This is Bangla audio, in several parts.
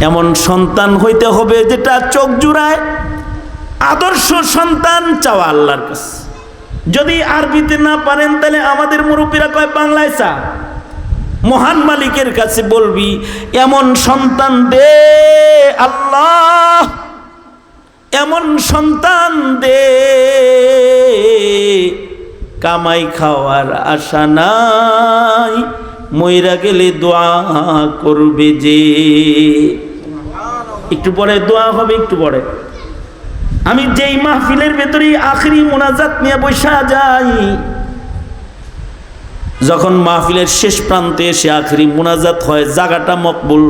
এমন সন্তান হইতে হবে যেটা চোখ জুড়ায় আদর্শ সন্তান চাওয়া আল্লাহর কাছে। যদি আরবিতে না পারেন, তাহলে আমাদের মুরব্বীরা কয়, বাংলায় চা। মহান মালিকের কাছে বলবি, এমন সন্তান দে আল্লাহ, এমন সন্তান দে। কামাই খাওয়ার আশা নাই, মইরা গেলে দোয়া করবে যে। একটু পরে দোয়া হবে, একটু পরে। আমি যেই মাহফিলের ভেতরেই আখরি মোনাজাত নিয়ে বৈশা যাই, যখন মাহফিলের শেষ প্রান্তে এসে আখরি মোনাজাত হয় জাগাটা মকবুল।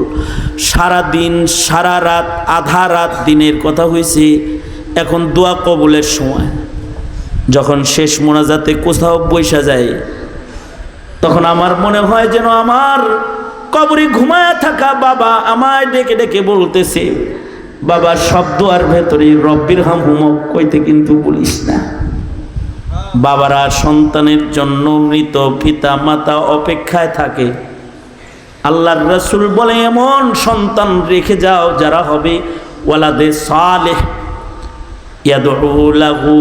সারা দিন সারা রাত, আধা রাত দিনের কথা হয়েছে, এখন দোয়া কবুলের সময়। যখন শেষ মোনাজাতে কোথাও বৈশা যায় তখন আমার মনে হয় যেন আমার কবরে ঘুমায় থাকা বাবা আমায় ডেকে ডেকে বলতেছে, বাবা শব্দ আর ভেতরে রব্বির হাম হুমক, কইতে কিন্তু বলিস না। বাবারা সন্তানের জন্য মৃত পিতা মাতা অপেক্ষায় থাকে। আল্লাহর রসুল বলে, এমন সন্তান রেখে যাও যারা হবে ওয়ালাদে সালেহ ইয়াদউ লাহু।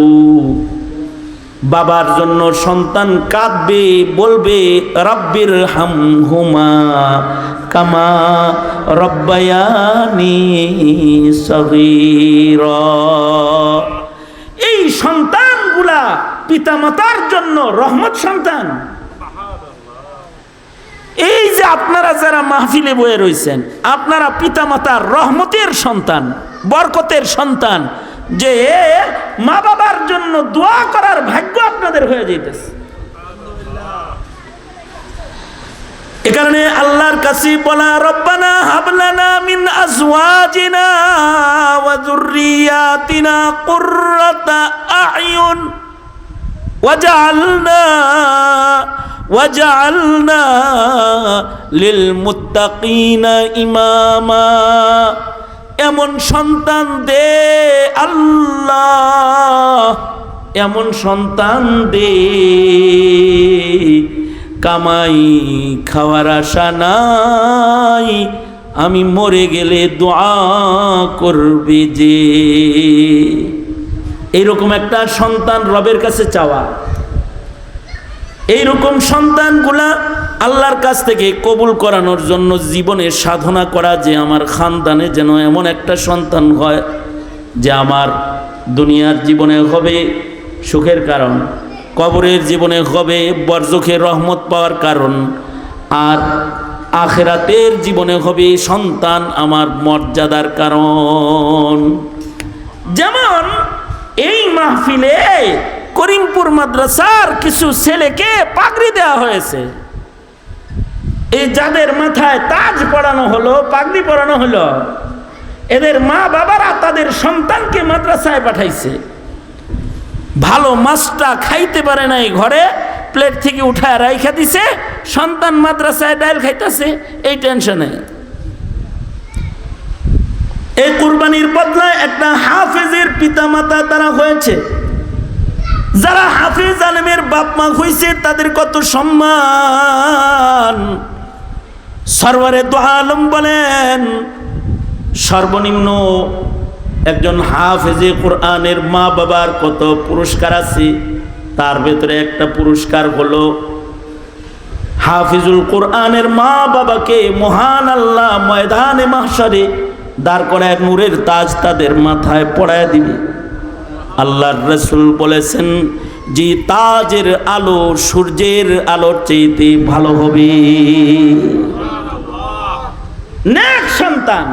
বাবার জন্য সন্তান কাঁদবে, বলবে, রব্বির হাম হুমা কামা রব্বায়ানি সগীর। এই সন্তানগুলা পিতামাতার জন্য রহমত সন্তান। এই যে আপনারা যারা মাহফিলে বয়ে রয়েছেন আপনারা পিতামাতার রহমতের সন্তান, বরকতের সন্তান যে মা বাবার জন্য দোয়া করার ভাগ্য আপনাদের হয়ে যেতেছে এ কারণে আল্লাহর কাছে বলা, রব্বানা হাবলানা মিন আজওয়াজিনা ওয়া যুররিয়াতিনা কুররাতা আয়ুন ওয়াজআলনা ওয়াজআলনা লিল মুত্তাকিনা ইমামা। এমন সন্তান দে আল্লাহ, এমন সন্তান দে। কামাই খাওয়ার আশা নাই, আমি মরে গেলে দোয়া করবে যে। এইরকম একটা সন্তান রবের কাছে চাওয়া। এইরকম সন্তানগুলা আল্লাহর কাছ থেকে কবুল করানোর জন্য জীবনে সাধনা করা যে আমার খানদানে যেন এমন একটা সন্তান হয় যে আমার দুনিয়ার জীবনে হবে সুখের কারণ, কবরের জীবনে হবে বরজখের রহমত পাওয়ার কারণ, আর আখেরাতের জীবনে হবে সন্তান আমার মর্যাদার কারণ। যেমন এই মাহফিলে করিমপুর মাদ্রাসার কিছু ছেলেকে পাগড়ি দেওয়া হয়েছে। এই যাদের মাথায় তাজ পড়ানো হলো, পাগড়ি পড়ানো হলো, এদের মা বাবারা তাদের সন্তানকে মাদ্রাসায় পাঠাইছে। ভালো মাছটা খাইতে পারে নাই ঘরে, প্লেট থেকে উঠায় রাইখা দিছে, সন্তান মাদ্রাসায় ডাইল খাইতেছে, এই টেনশনে। এই কুরবানির বদলায় একটা হাফেজের পিতা মাতা তারা হয়েছে। যারা হাফিজ আলমের বাপ মা হয়েছে তাদের কত সম্মান। সরওয়ারে দো আলম বলেন, সর্বনিম্ন একজন হাফেজে কোরআনের মা বাবার কত পুরস্কার আছে? তার ভেতরে একটা পুরস্কার হলো হাফিজুল কোরআনের মা বাবাকে মহান আল্লাহ ময়দানে মাহসারে দাঁড় করা এক নূরের তাজ তাদের মাথায় পড়ায় দিবে। আল্লাহর রসুল বলেছেন যে তাজের আলো সূর্যের আলোর চাইতে ভালো হবে। নেক সন্তান।